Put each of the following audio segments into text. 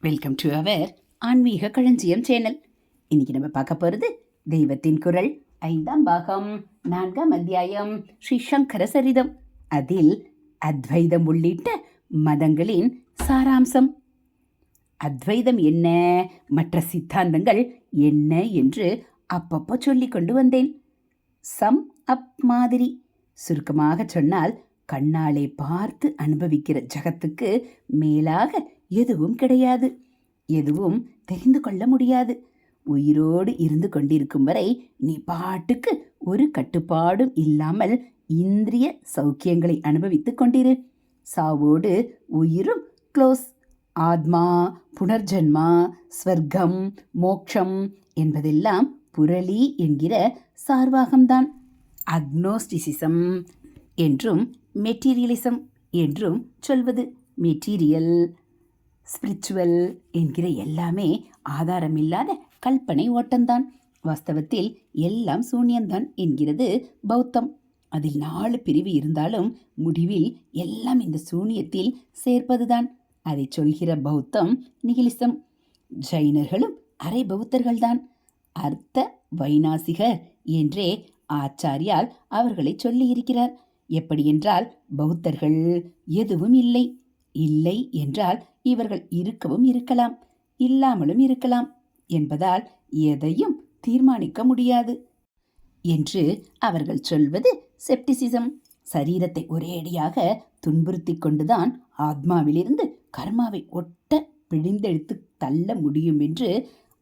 Welcome to our ஆன்மீக களஞ்சியம் channel இன்னைக்கு நம்ம பார்க்க போகிறது தெய்வத்தின் குரல். ஐந்தாம் பாகம் நான்காம் அத்தியாயம் ஸ்ரீ சங்கர சரிதம். அதில் அத்வைதம் உள்ளிட்ட மதங்களின் சாராம்சம். அத்வைதம் என்ன? மற்ற சித்தாந்தங்கள் என்ன என்று அப்பப்போ சொல்லிக் கொண்டு வந்தேன். சம் அப் மாதிரி. சுருக்கமாக சொன்னால் கண்ணாலே பார்த்து அனுபவிக்கிற ஜகத்துக்கு மேலாக எதுவும் கிடையாது. எதுவும் தெரிந்து கொள்ள முடியாது. உயிரோடு இருந்து கொண்டிருக்கும் வரை நீ பாட்டுக்கு ஒரு கட்டுப்பாடும் இல்லாமல் இந்திரிய சௌக்கியங்களை அனுபவித்துக் கொண்டிரு. சாவோடு உயிரும் க்ளோஸ். ஆத்மா புனர்ஜன்மா ஸ்வர்க்கம் மோக்ஷம் என்பதெல்லாம் புரளி என்கிற சார்வாகம்தான். அக்னோஸ்டிசிசம் என்றும் மெட்டீரியலிசம் என்றும் சொல்வது. மெட்டீரியல் ஸ்பிரிச்சுவல் என்கிற எல்லாமே ஆதாரமில்லாத கல்பனை ஓட்டம்தான். வாஸ்தவத்தில் எல்லாம் சூன்யம்தான் என்கிறது பௌத்தம். அதில் நாலு பிரிவு இருந்தாலும் முடிவில் எல்லாம் இந்த சூனியத்தில் சேர்ப்பதுதான். அதை சொல்கிற பௌத்தம் நிகிலிசம். ஜைனர்களும் அரை பௌத்தர்கள்தான். அர்த்த வைநாசிகர் என்றே ஆச்சாரியால் அவர்களை சொல்லியிருக்கிறார். எப்படியென்றால் பௌத்தர்கள் எதுவும் இல்லை. இல்லை என்றால் இவர்கள் இருக்கவும் இருக்கலாம் இல்லாமலும் இருக்கலாம் என்பதால் எதையும் தீர்மானிக்க முடியாது என்று அவர்கள் சொல்வது செப்டிசிசம் சரீரத்தை ஒரேடியாக துன்புறுத்தி கொண்டுதான் ஆத்மாவிலிருந்து கர்மாவை ஒட்ட பிழிந்தெடுத்து தள்ள முடியும் என்று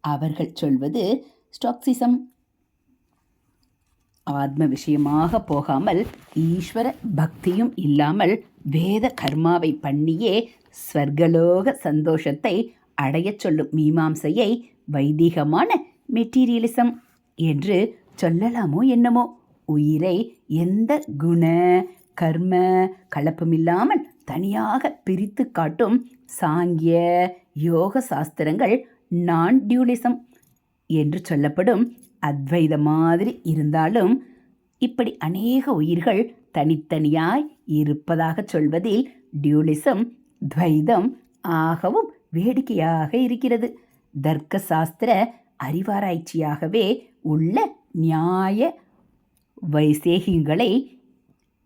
அவர்கள் சொல்வது ஸ்டாக்சிசம் ஆத்ம விஷயமாக போகாமல் ஈஸ்வர பக்தியும் இல்லாமல் வேத கர்மாவை பண்ணியே ஸ்வர்கலோக சந்தோஷத்தை அடையச் சொல்லும் மீமாம்சையை வைதிகமான மெட்டீரியலிசம் என்று சொல்லலாமோ என்னமோ? உயிரை எந்த குண கர்ம கலப்பமில்லாமல் தனியாக பிரித்து காட்டும் சாங்கிய யோக சாஸ்திரங்கள் நான் டியூலிசம் என்று சொல்லப்படும் அத்வைத மாதிரி இருந்தாலும் இப்படி அநேக உயிர்கள் தனித்தனியாய் இருப்பதாக சொல்வதில் டியூலிசம் துவைதம் ஆகவும் வேடிக்கையாக இருக்கிறது. தர்க்க சாஸ்திர அறிவாராய்ச்சியாகவே உள்ள நியாய வைசேகிங்களை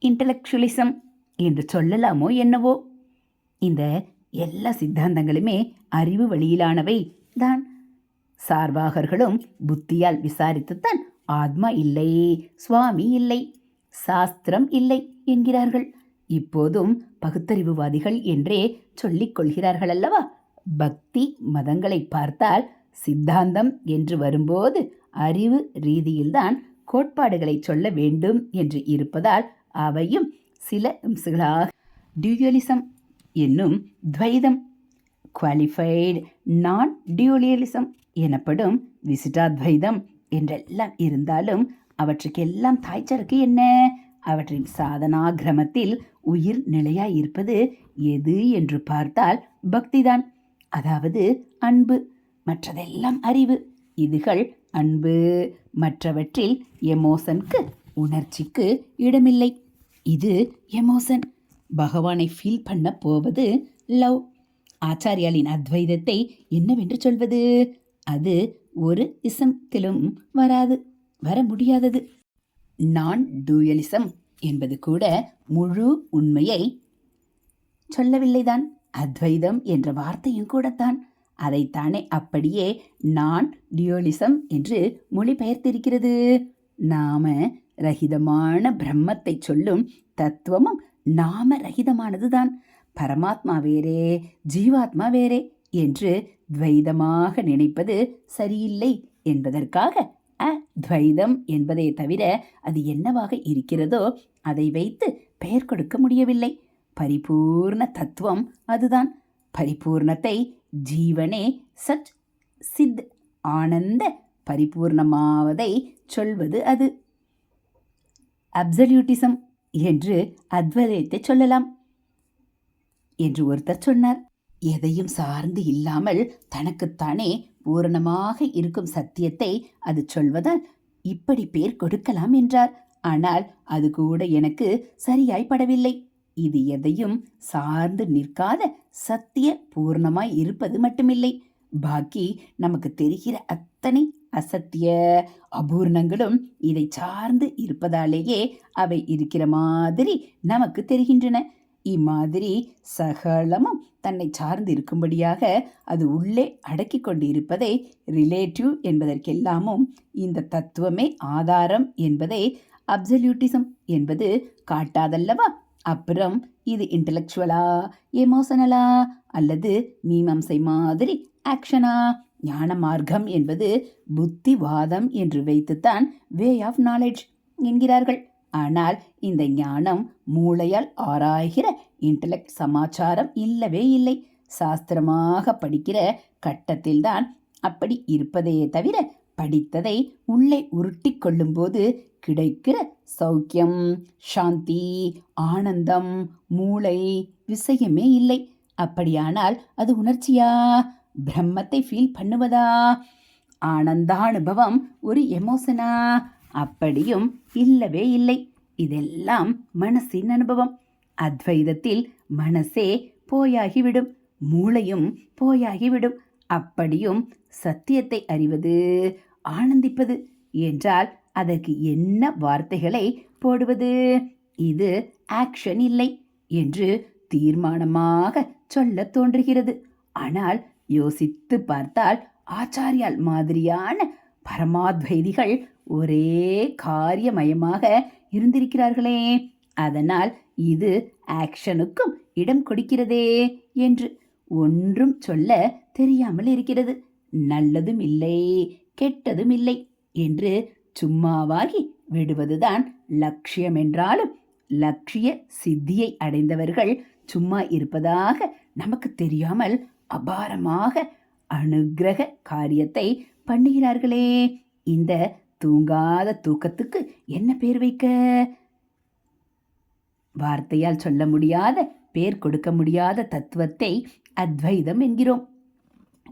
இன்டலெக்சுவலிசம் என்று சொல்லலாமோ என்னவோ? இந்த எல்லா சித்தாந்தங்களுமே அறிவு வழியிலானவை தான். சார்வாகர்களும் புத்தியால் விசாரித்துத்தான் ஆத்மா இல்லை சுவாமி இல்லை சாஸ்திரம் இல்லை என்கிறார்கள். இப்போதும் பகுத்தறிவுவாதிகள் என்றே சொல்லிக் கொள்கிறார்கள் அல்லவா பக்தி மதங்களை பார்த்தால் சித்தாந்தம் என்று வரும்போது அறிவு ரீதியில்தான் கோட்பாடுகளை சொல்ல வேண்டும் என்று இருப்பதால் அவையும் சில அம்சங்களாக டியூயலிசம் என்னும் துவைதம் குவாலிஃபைடு நான் டியூலியலிசம் எனப்படும் விசிட்டாத்வைதம் என்றெல்லாம் இருந்தாலும் அவற்றுக்கெல்லாம் தாய்ச்சருக்கு என்ன? அவற்றின் சாதனா கிரமத்தில் உயிர் நிலையாய் இருப்பது எது என்று பார்த்தால் பக்திதான். அதாவது அன்பு மற்றதெல்லாம் அறிவு. இதுகள் அன்பு மற்றவற்றில் எமோசனுக்கு உணர்ச்சிக்கு இடமில்லை. இது எமோசன். பகவானை ஃபீல் பண்ண போவது லவ். ஆச்சாரியாலின் அத்வைதத்தை என்னவென்று சொல்வது? அது ஒரு இசத்திலும் வராது வர முடியாதது. நான் டூயலிசம் என்பது கூட முழு உண்மையை சொல்லவில்லைதான். அத்வைதம் என்ற வார்த்தையும் கூடத்தான். அதைத்தானே அப்படியே நான் டியோலிசம் என்று மொழிபெயர்த்திருக்கிறது. நாம ரஹிதமான பிரம்மத்தை சொல்லும் தத்துவமும் நாம ரஹிதமானதுதான் பரமாத்மா வேறே ஜீவாத்மா வேறே. என்று துவைதமாக நினைப்பது சரியில்லை என்பதற்காக அத்வைதம் என்பதை தவிர அது என்னவாக இருக்கிறதோ அதை வைத்து பெயர் கொடுக்க முடியவில்லை. பரிபூர்ண தத்துவம் அதுதான். பரிபூர்ணத்தை ஜீவனே சச் சித் ஆனந்த பரிபூர்ணமாவதை சொல்வது அது. அப்சல்யூட்டிசம் என்று அத்வைதத்தை சொல்லலாம் என்று ஒருத்தர் சொன்னார். எதையும் சார்ந்து இல்லாமல் தனக்குத்தானே பூரணமாக இருக்கும் சத்தியத்தை அது சொல்வதால் இப்படி பேர் கொடுக்கலாம் என்றார். ஆனால் அது கூட எனக்கு சரியாய் படவில்லை இது எதையும் சார்ந்து நிற்காத சத்திய பூர்ணமாய் இருப்பது மட்டுமில்லை. பாக்கி நமக்கு தெரிகிற அத்தனை அசத்திய அபூர்ணங்களும் இதை சார்ந்து இருப்பதாலேயே அவை இருக்கிற மாதிரி நமக்கு தெரிகின்றன. இம்மாதிரி சகலமும் தன்னை சார்ந்து இருக்கும்படியாக அது உள்ளே அடக்கி கொண்டு இருப்பதை ரிலேட்டிவ் என்பதற்கெல்லாமும் இந்த தத்துவமே ஆதாரம் என்பதை அப்சல்யூட்டிசம் என்பது காட்டாதல்லவா? அப்புறம் இது இன்டலெக்சுவலா எமோஷனலா அல்லது மீமாம்சை மாதிரி ஆக்ஷனா ஞான மார்க்கம் என்பது புத்திவாதம் என்று வைத்துத்தான் வே ஆஃப் நாலேஜ் என்கிறார்கள். ஆனால் இந்த ஞானம் மூளையால் ஆராய்கிற இன்டலெக்ட் சமாச்சாரம் இல்லவே இல்லை. சாஸ்திரமாக படிக்கிற கட்டத்தில்தான் அப்படி இருப்பதே தவிர படித்ததை உள்ளே உருட்டி கொள்ளும்போது கிடைக்கிற சௌக்கியம் சாந்தி ஆனந்தம் மூளை விஷயமே இல்லை. அப்படியானால் அது உணர்ச்சியா? பிரம்மத்தை ஃபீல் பண்ணுவதா? ஆனந்தானுபவம் ஒரு எமோஷனா அப்படியும் இல்லவே இல்லை. இதெல்லாம் மனசின் அனுபவம். அத்வைதத்தில் மனசே போயாகிவிடும். மூளையும் போயாகிவிடும். அப்படியும் சத்தியத்தை அறிவது ஆனந்திப்பது என்றால் அதற்கு என்ன வார்த்தைகளை போடுவது? இது ஆக்ஷன் இல்லை என்று தீர்மானமாக சொல்ல தோன்றுகிறது. ஆனால் யோசித்து பார்த்தால் ஆச்சாரியால் மாதிரியான பரமாத்வைதிகள் ஒரே காரியமயமாக இருந்திருக்கிறார்களே. அதனால் இது ஆக்ஷனுக்கும் இடம் கொடுக்கிறதே என்று ஒன்றும் சொல்ல தெரியாமல் இருக்கிறது. நல்லதும் இல்லை கெட்டதும் இல்லை என்று சும்மாவாகி விடுவதுதான் லட்சியம் என்றாலும் லட்சிய சித்தியை அடைந்தவர்கள் சும்மா இருப்பதாக நமக்கு தெரியாமல் அபாரமாக அனுகிரக காரியத்தை பண்ணுகிறார்களே. இந்த தூங்காத தூக்கத்துக்கு என்ன பேர் வைக்க? வார்த்தையால் சொல்ல முடியாத பேர் கொடுக்க முடியாத தத்துவத்தை அத்வைதம் என்கிறோம்.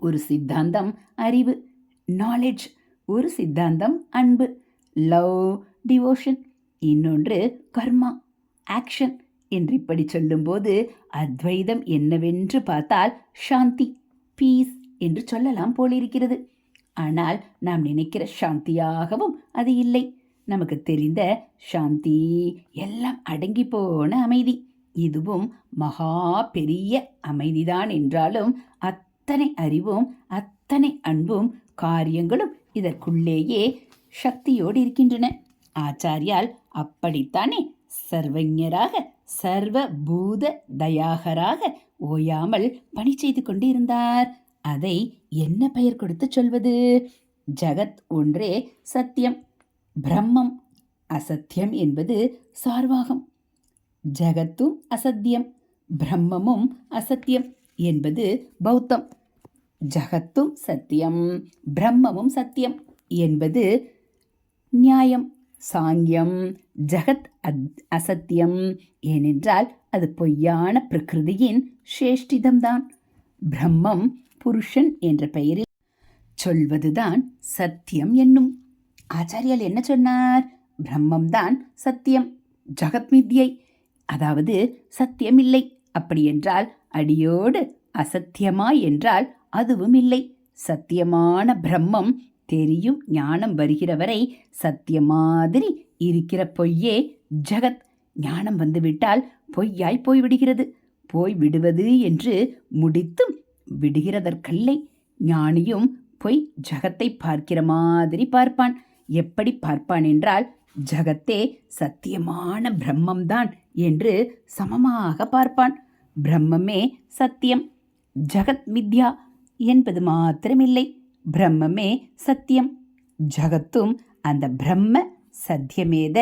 ஒரு சித்தாந்தம் அறிவு நாலேஜ் ஒரு சித்தாந்தம் அன்பு. லவ் டிவோஷன் இன்னொன்று கர்மா ஆக்ஷன் என்று இப்படி சொல்லும்போது அத்வைதம் என்னவென்று பார்த்தால் சாந்தி பீஸ் என்று சொல்லலாம் போலிருக்கிறது. ஆனால் நாம் நினைக்கிற சாந்தியாகவும் அது இல்லை. நமக்கு தெரிந்த சாந்தி எல்லாம் அடங்கி போன அமைதி. இதுவும் மகா பெரிய அமைதிதான் என்றாலும் அத்தனை அறிவும் அத்தனை அன்பும் காரியங்களும் இதற்குள்ளேயே சக்தியோடு இருக்கின்றன. ஆச்சாரியால் அப்படித்தானே? சர்வஞராக சர்வ பூத தயாகராக ஓயாமல் பணி செய்து கொண்டிருந்தார். அதை என்ன பெயர் கொடுத்து சொல்வது? ஜகத் ஒன்றே சத்தியம் பிரம்மம் அசத்தியம் என்பது சார்வாகம். ஜகத்தும் அசத்தியம் பிரம்மமும் அசத்தியம் என்பது பௌத்தம். ஜகத்தும் சத்தியம் பிரம்மமும் சத்தியம் என்பது நியாயம் சாங்கியம். ஜகத் அத் அசத்தியம் ஏனென்றால் அது பொய்யான பிரகிருதியின் சேஷ்டிதம்தான். பிரம்மம் புருஷன் என்ற பெயரில் சொல்வதுதான் சத்தியம் என்னும். ஆச்சாரியால் என்ன சொன்னார்? பிரம்மம்தான் சத்தியம் ஜகத் மித்யை. அதாவது சத்தியம் இல்லை அப்படி என்றால் அடியோடு அசத்தியமா என்றால் அதுவும் இல்லை சத்தியமான பிரம்மம் தெரியும் ஞானம் வருகிற வரை சத்திய மாதிரி இருக்கிற பொய்யே ஜகத். ஞானம் வந்துவிட்டால் பொய்யாய் போய்விடுகிறது. போய் விடுவது என்று முடித்தும் விடுகிறதற்கல்லை ஞானியும் பொய் ஜகத்தை பார்க்கிற மாதிரி பார்ப்பான். எப்படி பார்ப்பான் என்றால் ஜகத்தே சத்தியமான பிரம்மம்தான் என்று சமமாக பார்ப்பான். பிரம்மமே சத்தியம் ஜகத் மித்யா என்பது மாத்திரமில்லை பிரம்மமே சத்தியம். ஜகத்தும் அந்த பிரம்ம சத்தியமேத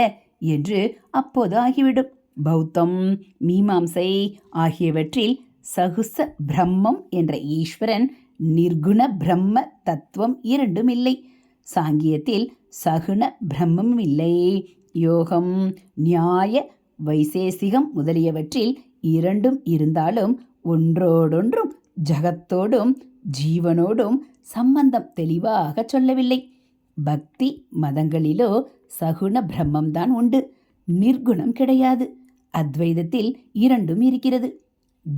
என்று அப்போது ஆகிவிடும். பௌத்தம் மீமாம்சை ஆகியவற்றில் சகுச பிரம்மம் என்ற ஈஸ்வரன் நிர்குண பிரம்ம தத்துவம் இரண்டும் இல்லை. சாங்கியத்தில் சகுண பிரம்மம் இல்லை. யோகம் நியாய வைசேசிகம் முதலியவற்றில் இரண்டும் இருந்தாலும் ஒன்றோடொன்றும் ஜகத்தோடும் ஜீவனோடும் சம்பந்தம் தெளிவாக சொல்லவில்லை. பக்தி மதங்களிலோ சகுண பிரம்மம்தான் உண்டு. நிர்குணம் கிடையாது. அத்வைதத்தில் இரண்டும் இருக்கிறது.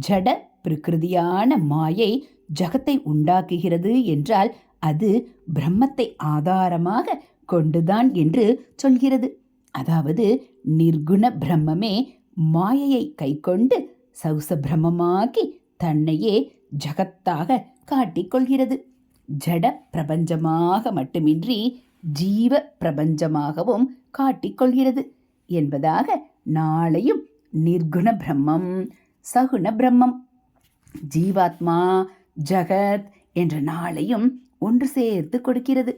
ஜட பிரகிருதியான மாயை ஜகத்தை உண்டாக்குகிறது என்றால் அது பிரம்மத்தை ஆதாரமாக கொண்டுதான் என்று சொல்கிறது. அதாவது நிர்குண பிரம்மமே மாயையை கைக்கொண்டு சௌச பிரம்மமாக்கி தன்னையே ஜகத்தாக காட்டிக்கொள்கிறது. ஜட பிரபஞ்சமாக மட்டுமின்றி ஜீவ பிரபஞ்சமாகவும் காட்டிக்கொள்கிறது என்பதாக நாளையும் நிர்குண பிரம்மம் சகுண பிரம்மம். ஜீவாத்மா ஜகத் என்ற நாளையும் ஒன்று சேர்த்து கொடுக்கிறது.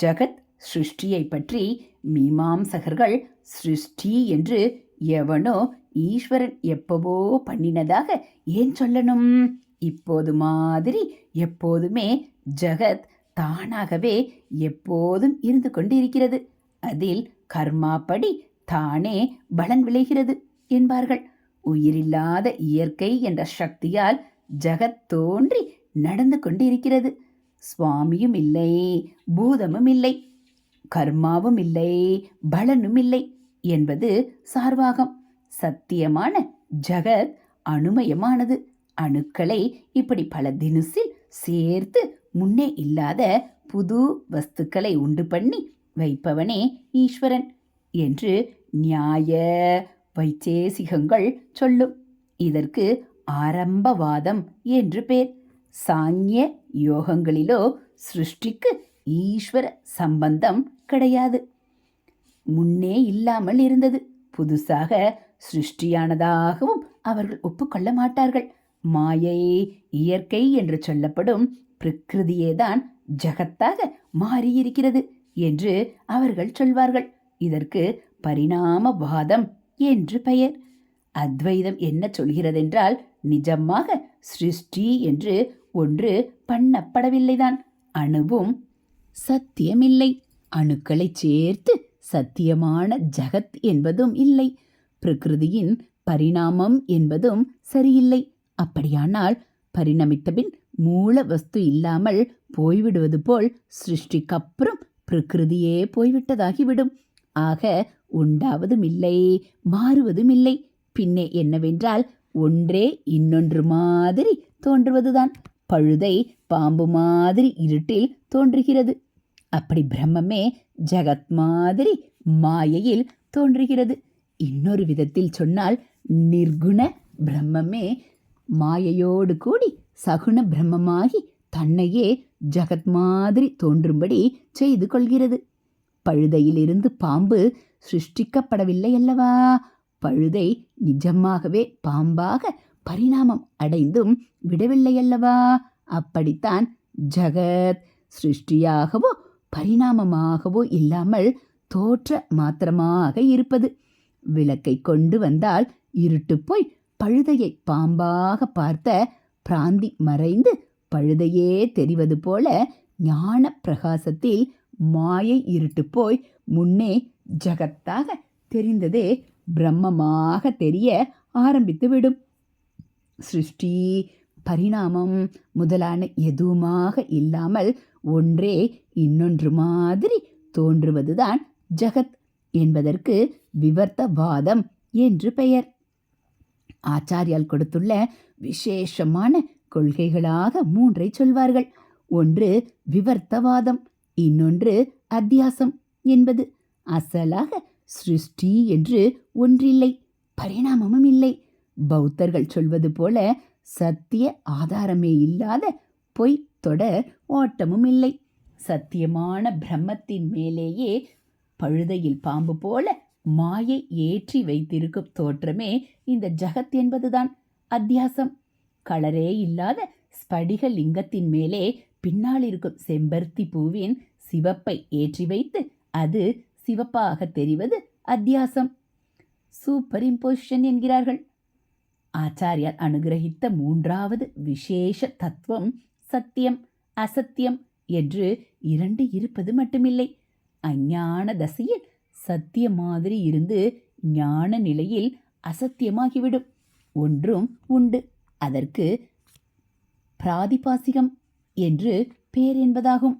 ஜகத் சிருஷ்டியை பற்றி மீமாம்சகர்கள் சிருஷ்டி என்று எவனோ ஈஸ்வரன் எப்பவோ பண்ணினதாக ஏன் சொல்லணும்? இப்போது மாதிரி எப்போதுமே ஜகத் தானாகவே எப்போதும் இருந்து கொண்டிருக்கிறது. அதில் கர்மாப்படி தானே பலன் விளைகிறது என்பார்கள். உயிரில்லாத இயற்கை என்ற சக்தியால் ஜகத் தோன்றி நடந்து கொண்டிருக்கிறது. சுவாமியும் இல்லை பூதமும் இல்லை கர்மாவும் இல்லை பலனும் இல்லை என்பது சார்வாகம் சத்தியமான ஜகத் அணுமயமானது அணுக்களை இப்படி பல தினுசில் சேர்த்து முன்னே இல்லாத புது வஸ்துக்களை உண்டு பண்ணி வைப்பவனே ஈஸ்வரன் என்று நியாய வைச்சேசிகங்கள் சொல்லும் இதற்கு ஆரம்பவாதம் என்று பேர். சாங்கிய யோகங்களிலோ சிருஷ்டிக்கு ஈஸ்வர சம்பந்தம் கிடையாது. முன்னே இல்லாமல் இருந்தது. புதுசாக சிருஷ்டியானதாகவும் அவர்கள் ஒப்புக்கொள்ள மாட்டார்கள். மாயை இயற்கை என்று சொல்லப்படும் பிரகிருதியேதான் ஜகத்தாக மாறியிருக்கிறது என்று அவர்கள் சொல்வார்கள். இதற்கு பரிணாமவாதம் என்று பெயர். அத்வைதம் என்ன சொல்கிறதென்றால் நிஜமாக சிருஷ்டி என்று ஒன்று பண்ணப்படவில்லைதான். அணுவும் சத்தியமில்லை. அணுக்களை சேர்த்து சத்தியமான ஜகத் என்பதும் இல்லை. பிரகிருதியின் பரிணாமம் என்பதும் சரியில்லை. அப்படியானால் பரிணமித்தபின் மூல வஸ்து இல்லாமல் போய்விடுவது போல் சிருஷ்டிக்கப்புறம் பிரகிருதியே போய்விட்டதாகிவிடும். ஆக உண்டாவதும் இல்லை மாறுவதும் இல்லை பின்னே என்னவென்றால் ஒன்றே இன்னொன்று மாதிரி தோன்றுவதுதான். பழுதை பாம்பு மாதிரி இருட்டில் தோன்றுகிறது. அப்படி பிரம்மமே ஜகத் மாதிரி மாயையில் தோன்றுகிறது. இன்னொரு விதத்தில் சொன்னால் நிர்குண பிரம்மமே மாயையோடு கூடி சகுண பிரம்மமாகி தன்னையே ஜகத் மாதிரி தோன்றும்படி செய்து கொள்கிறது. பழுதையிலிருந்து பாம்பு சிருஷ்டிக்கப்படவில்லை அல்லவா பழுதை நிஜமாகவே பாம்பாக பரிணாமம் அடைந்தும் விடவில்லை அல்லவா அப்படித்தான் ஜகத் சிருஷ்டியாகவோ பரிணாமமாகவோ இல்லாமல் தோற்ற மாத்திரமாக இருப்பது. விளக்கை கொண்டு வந்தால் இருட்டு போய் பழுதையை பாம்பாக பார்த்த பிராந்தி மறைந்து பழுதையே தெரிவது போல ஞான பிரகாசத்தில் மாயை இருட்டு போய் முன்னே ஜகத்தாக தெரிந்ததே பிரம்மமாக தெரிய ஆரம்பித்துவிடும் சிருஷ்டி பரிணாமம் முதலான எதுவுமாக இல்லாமல் ஒன்றே இன்னொன்று மாதிரி தோன்றுவதுதான் ஜகத் என்பதற்கு விவர்த்தவாதம் என்று பெயர். ஆச்சாரியால் கொடுத்துள்ள விசேஷமான கொள்கைகளாக மூன்றை சொல்வார்கள். ஒன்று விவர்த்தவாதம். இன்னொன்று அத்தியாசம் என்பது. அசலாக சிருஷ்டி என்று ஒன்றில்லை பரிணாமமும் இல்லை. பௌத்தர்கள் சொல்வது போல சத்திய ஆதாரமே இல்லாத பொய் தொடர் ஓட்டமும் இல்லை. சத்தியமான பிரம்மத்தின் மேலேயே பழுதையில் பாம்பு போல மாயை ஏற்றி வைத்திருக்கும் தோற்றமே இந்த ஜகத் என்பதுதான். அத்தியாசம். கலரே இல்லாத ஸ்படிக லிங்கத்தின் மேலே பின்னால் இருக்கும் செம்பருத்தி பூவின் சிவப்பை ஏற்றி வைத்து அது சிவப்பாக தெரிவது அத்தியாசம். சூப்பர் இம்போசிஷன் என்கிறார்கள். ஆச்சாரியார் அனுகிரகித்த மூன்றாவது விசேஷ தத்துவம் சத்தியம் அசத்தியம் என்று இரண்டு இருப்பது மட்டுமில்லை. அஞ்ஞான தசையில் சத்திய மாதிரி இருந்து ஞான நிலையில் அசத்தியமாகிவிடும். ஒன்றும் உண்டு. அதற்கு பிராதிபாசிகம் என்று பேர் என்பதாகும்.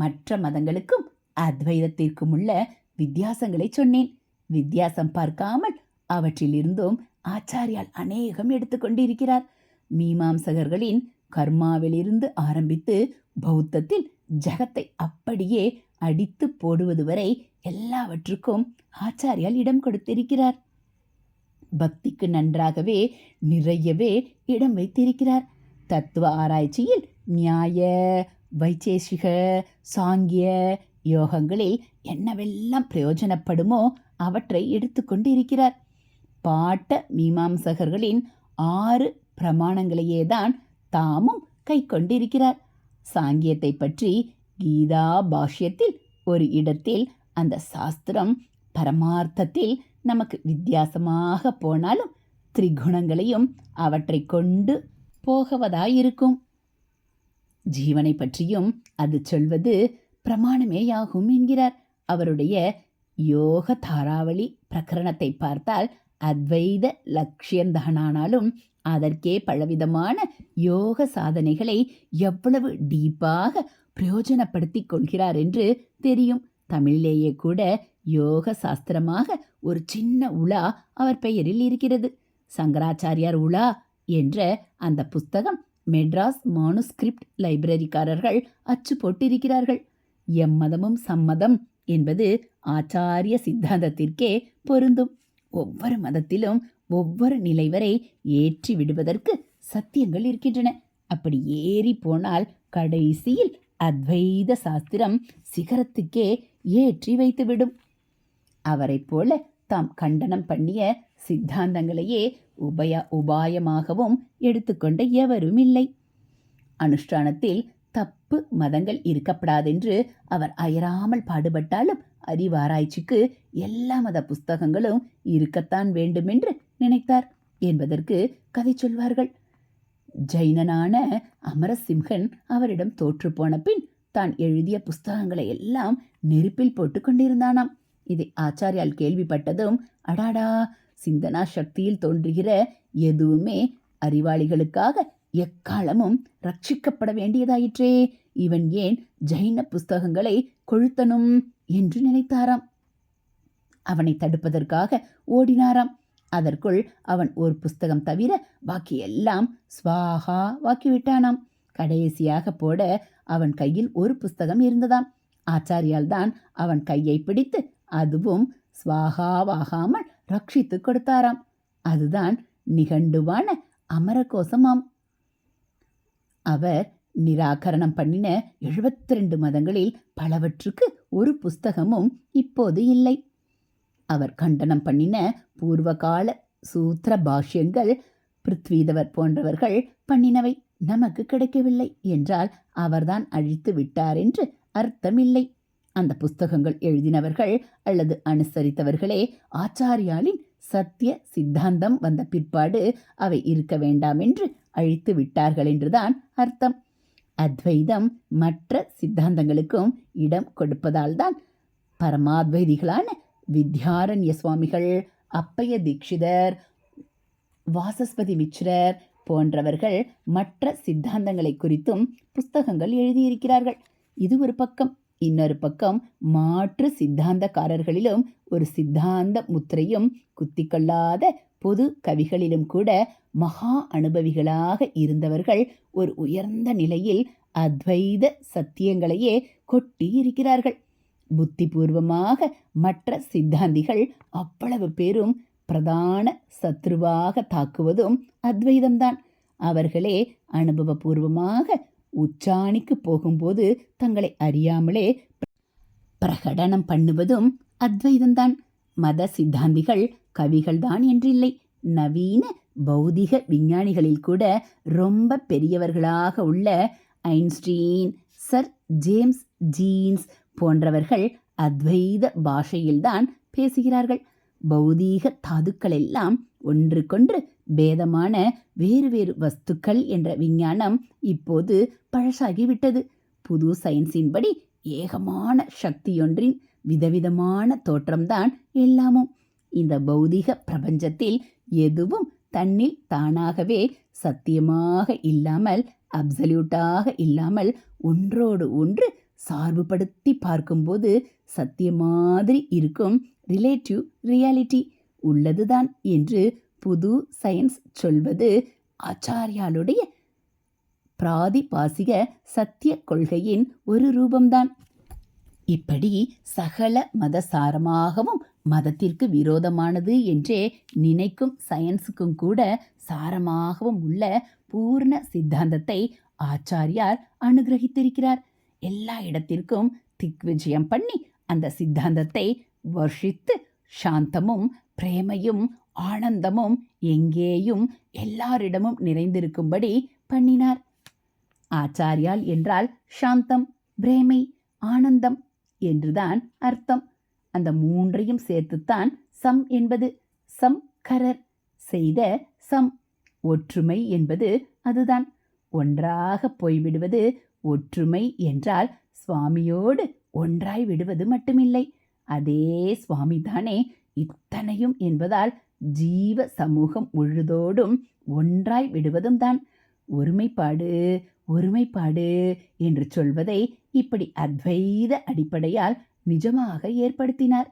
மற்ற மதங்களுக்கும் அத்வைதத்திற்கும் உள்ள வித்தியாசங்களை சொன்னேன். வித்தியாசம் பார்க்காமல் அவற்றிலிருந்தும் ஆச்சாரியால் அநேகம் எடுத்துக்கொண்டிருக்கிறார் மீமாம்சகர்களின் கர்மாவிலிருந்து ஆரம்பித்து பௌத்தத்தில் ஜகத்தை அப்படியே அடித்து போடுவது வரை எல்லாவற்றுக்கும் ஆச்சாரியால் இடம் கொடுத்திருக்கிறார். பக்திக்கு நன்றாகவே நிறையவே இடம் வைத்திருக்கிறார். தத்துவ ஆராய்ச்சியில் நியாய வைச்சேஷிக சாங்கிய யோகங்களில் என்னவெல்லாம் பிரயோஜனப்படுமோ அவற்றை எடுத்துக்கொண்டு இருக்கிறார் பாட்ட மீமாம்சகர்களின் ஆறு பிரமாணங்களையே தான் தாமும் கை கொண்டிருக்கிறார். சாங்கியத்தை பற்றி கீதா பாஷ்யத்தில் ஒரு இடத்தில் அந்த சாஸ்திரம் பரமார்த்தத்தில் நமக்கு வித்தியாசமாக போனாலும் திரிகுணங்களையும் அவற்றை கொண்டு போகவதாயிருக்கும். ஜீவனை பற்றியும் அது சொல்வது பிரமாணமேயாகும் என்கிறார். அவருடைய யோக தாராவளி பிரகரணத்தை பார்த்தால் அத்வைத லக்ஷியந்தகனானாலும் அதற்கே பலவிதமான யோக சாதனைகளை எவ்வளவு டீப்பாக பிரயோஜனப்படுத்திக் கொள்கிறார் என்று தெரியும். தமிழிலேயே கூட யோக சாஸ்திரமாக ஒரு சின்ன உலா அவர் பெயரில் இருக்கிறது. சங்கராச்சாரியார் உலா என்ற அந்த புஸ்தகம் மெட்ராஸ் மானுஸ்கிரிப்ட் லைப்ரரிக்காரர்கள் அச்சு போட்டிருக்கிறார்கள். எம்மதமும் சம்மதம் என்பது ஆச்சாரிய சித்தாந்தத்திற்கே பொருந்தும். ஒவ்வொரு மதத்திலும் ஒவ்வொரு நிலை வரை ஏற்றி விடுவதற்கு சத்தியங்கள் இருக்கின்றன. அப்படி ஏறி போனால் கடைசியில் அத்வைத சாஸ்திரம் சிகரத்துக்கே ஏற்றி வைத்துவிடும். அவரைப் போல தாம் கண்டனம் பண்ணிய சித்தாந்தங்களையே உபய உபாயமாகவும் எடுத்துக்கொண்ட எவரும் இல்லை அனுஷ்டானத்தில் தப்பு மதங்கள் இருக்கப்படாதென்று அவர் அயராமல் பாடுபட்டாலும் அறிவாராய்ச்சிக்கு எல்லா மத புஸ்தகங்களும் இருக்கத்தான் வேண்டுமென்று நினைத்தார் என்பதற்கு கதை சொல்வார்கள். ஜைனனான அமரசிம்ஹன் அவரிடம் தோற்றுப்போன பின் தான் எழுதிய புஸ்தகங்களை எல்லாம் நெருப்பில் போட்டு கொண்டிருந்தானாம். இதை ஆச்சாரியால் கேள்விப்பட்டதும் அடாடா சிந்தனா சக்தியில் தோன்றுகிற எதுவுமே அறிவாளிகளுக்காக எக்காலமும் ரட்சிக்கப்பட வேண்டியதாயிற்றே. இவன் ஏன் ஜைன புஸ்தகங்களை கொழுத்தனும் என்று நினைத்தாராம்? அவனை தடுப்பதற்காக ஓடினாராம். அதற்குள் அவன் ஒரு புஸ்தகம் தவிர பாக்கி எல்லாம் ஸ்வாஹா வாக்கிவிட்டானாம். கடைசியாக போட அவன் கையில் ஒரு புஸ்தகம் இருந்ததாம். ஆச்சாரியால் தான் அவன் கையை பிடித்து அதுவும் ஸ்வாகாவாகாமல் ரட்சித்து கொடுத்தாராம். அதுதான் நிகண்டுவான அமரகோசமாம். அவர் நிராகரணம் பண்ணின எழுபத்தி ரெண்டு மதங்களில் பலவற்றுக்கு ஒரு புஸ்தகமும் இப்போது இல்லை. அவர் கண்டனம் பண்ணின பூர்வகால சூத்திர பாஷ்யங்கள் பிருத்வீதவர் போன்றவர்கள் பண்ணினவை நமக்கு கிடைக்கவில்லை என்றால் அவர்தான் அழித்து விட்டார் என்று அர்த்தமில்லை. அந்த புஸ்தகங்கள் எழுதினவர்கள் அல்லது அனுசரித்தவர்களே ஆச்சாரியாலின் சத்திய சித்தாந்தம் வந்த பிற்பாடு அவை இருக்க வேண்டாம் என்று அழித்து விட்டார்கள் என்றுதான் அர்த்தம். அத்வைதம் மற்ற சித்தாந்தங்களுக்கும் இடம் கொடுப்பதால்தான் பரமாத்வைதிகளான வித்யாரண்ய சுவாமிகள் அப்பைய தீட்சிதர் வாசஸ்பதி மிச்ரர் போன்றவர்கள் மற்ற சித்தாந்தங்களை குறித்தும் புஸ்தகங்கள் எழுதியிருக்கிறார்கள். இது ஒரு பக்கம். இன்னொரு பக்கம் மாற்று சித்தாந்தக்காரர்களிலும் ஒரு சித்தாந்த முத்திரையும் குத்திக்கொள்ளாத பொது கவிகளிலும் கூட மகா அனுபவிகளாக இருந்தவர்கள் ஒரு உயர்ந்த நிலையில் அத்வைத சத்தியங்களையே கொட்டி இருக்கிறார்கள் புத்திபூர்வமாக மற்ற சித்தாந்திகள் அவ்வளவு பேரும் பிரதான சத்ருவாக தாக்குவதும் அத்வைதம்தான். அவர்களே அனுபவபூர்வமாக உச்சாணிக்கு போகும்போது தங்களை அறியாமலே பிரகடனம் பண்ணுவதும் அத்வைதம்தான். மத சித்தாந்திகள் கவிகள்தான் என்றில்லை. நவீன பௌதிக விஞ்ஞானிகளில் கூட ரொம்ப பெரியவர்களாக உள்ள ஐன்ஸ்டீன் சர் ஜேம்ஸ் ஜீன்ஸ் போன்றவர்கள் அத்வைத பாஷையில்தான் பேசுகிறார்கள். பௌதீக தாதுக்கள் எல்லாம் ஒன்றுக்கொன்று பேதமான வேறு வேறு வஸ்துக்கள் என்ற விஞ்ஞானம் இப்போது பழசாகிவிட்டது. புது சயின்ஸின்படி ஏகமான சக்தியொன்றின் விதவிதமான தோற்றம்தான் எல்லாமும் இந்த பௌதிக பிரபஞ்சத்தில் எதுவும் தன்னில் தானாகவே சத்தியமாக இல்லாமல் அப்சல்யூட்டாக இல்லாமல் ஒன்றோடு ஒன்று சார்புபடுத்தி பார்க்கும்போது சத்திய மாதிரி இருக்கும் ரிலேட்டிவ் ரியாலிட்டி. உள்ளதுதான் என்று புது சயின்ஸ் சொல்வது ஆச்சாரியாளுடைய பிராதிபாசிக சத்திய கொள்கையின் ஒரு ரூபம்தான். இப்படி சகல மதசாரமாகவும் மதத்திற்கு விரோதமானது என்றே நினைக்கும் சயின்ஸுக்கும் கூட சாரமாகவும் உள்ள பூர்ண சித்தாந்தத்தை ஆச்சாரியார் அனுகிரகித்திருக்கிறார். எல்லா இடத்திற்கும் திக்விஜயம் பண்ணி அந்த சித்தாந்தத்தை வர்ஷித்து சாந்தமும் பிரேமையும் ஆனந்தமும் எங்கேயும் எல்லாரிடமும் நிறைந்திருக்கும்படி பண்ணினார். ஆச்சாரியால் என்றால் சாந்தம் பிரேமை ஆனந்தம் என்றுதான் அர்த்தம். அந்த மூன்றையும் சேர்த்துத்தான் சம் என்பது சம் கரர் செய்த சம். ஒற்றுமை என்பது அதுதான். ஒன்றாக போய்விடுவது ஒற்றுமை என்றால் சுவாமியோடு ஒன்றாய் விடுவது மட்டுமில்லை. அதே சுவாமி தானே இத்தனையும் என்பதால் ஜீவ சமூகம் முழுதோடும் ஒன்றாய் விடுவதும் தான். ஒருமைப்பாடு ஒருமைப்பாடு என்று சொல்வதை இப்படி அத்வைத அடிப்படையால் நிஜமாக ஏற்படுத்தினார்.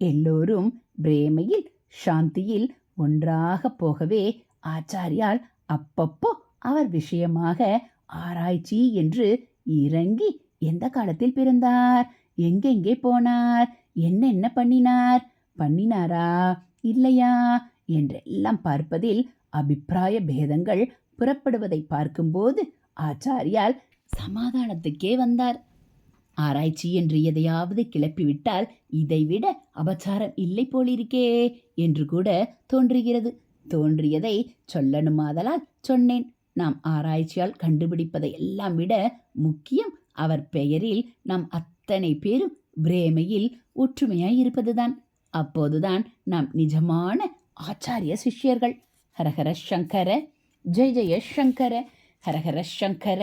எல்லோரும் பிரேமையில் சாந்தியில் ஒன்றாக போகவே ஆச்சாரியால் அப்பப்போ அவர் விஷயமாக ஆராய்ச்சி என்று இறங்கி எந்த காலத்தில் பிறந்தார்? எங்கெங்கே போனார்? என்னென்ன பண்ணினார்? பண்ணினாரா? இல்லையா? என்றெல்லாம் பார்ப்பதில் அபிப்பிராய பேதங்கள் புறப்படுவதை பார்க்கும்போது ஆச்சாரியால் சமாதானத்துக்கே வந்தார். ஆராய்ச்சி என்று எதையாவது கிளப்பிவிட்டால் இதைவிட அபச்சாரம் இல்லை போலிருக்கே என்று கூட தோன்றுகிறது. தோன்றியதை சொல்லணுமாதலால் சொன்னேன். நாம் ஆராய்ச்சியால் கண்டுபிடிப்பதை எல்லாம் விட முக்கியம் அவர் பெயரில் நாம் அத்தனை பேரும் பிரேமையில் ஒற்றுமையாய் இருப்பதுதான். அப்போதுதான் நாம் நிஜமான ஆச்சாரிய சிஷ்யர்கள். ஹரஹர சங்கர ஜெய் ஜெய சங்கர ஹரஹர சங்கர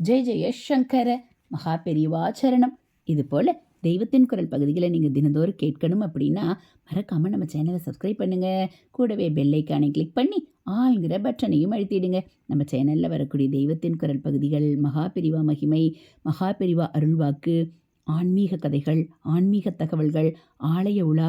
ஜெய் ஜெய சங்கர. மகா பெரியவாச்சரணம் இதுபோல் தெய்வத்தின் குரல் பகுதிகளை நீங்கள் தினந்தோறும் கேட்கணும் அப்படின்னா மறக்காமல் நம்ம சேனலை சப்ஸ்கிரைப் பண்ணுங்கள் கூடவே பெல்லைக்கானை கிளிக் பண்ணி ஆளுங்கிற பட்டனையும் அழுத்திடுங்க. நம்ம சேனலில் வரக்கூடிய தெய்வத்தின் குரல் பகுதிகள் மகா மகிமை மகா அருள்வாக்கு ஆன்மீக கதைகள் ஆன்மீக தகவல்கள் ஆலய உலா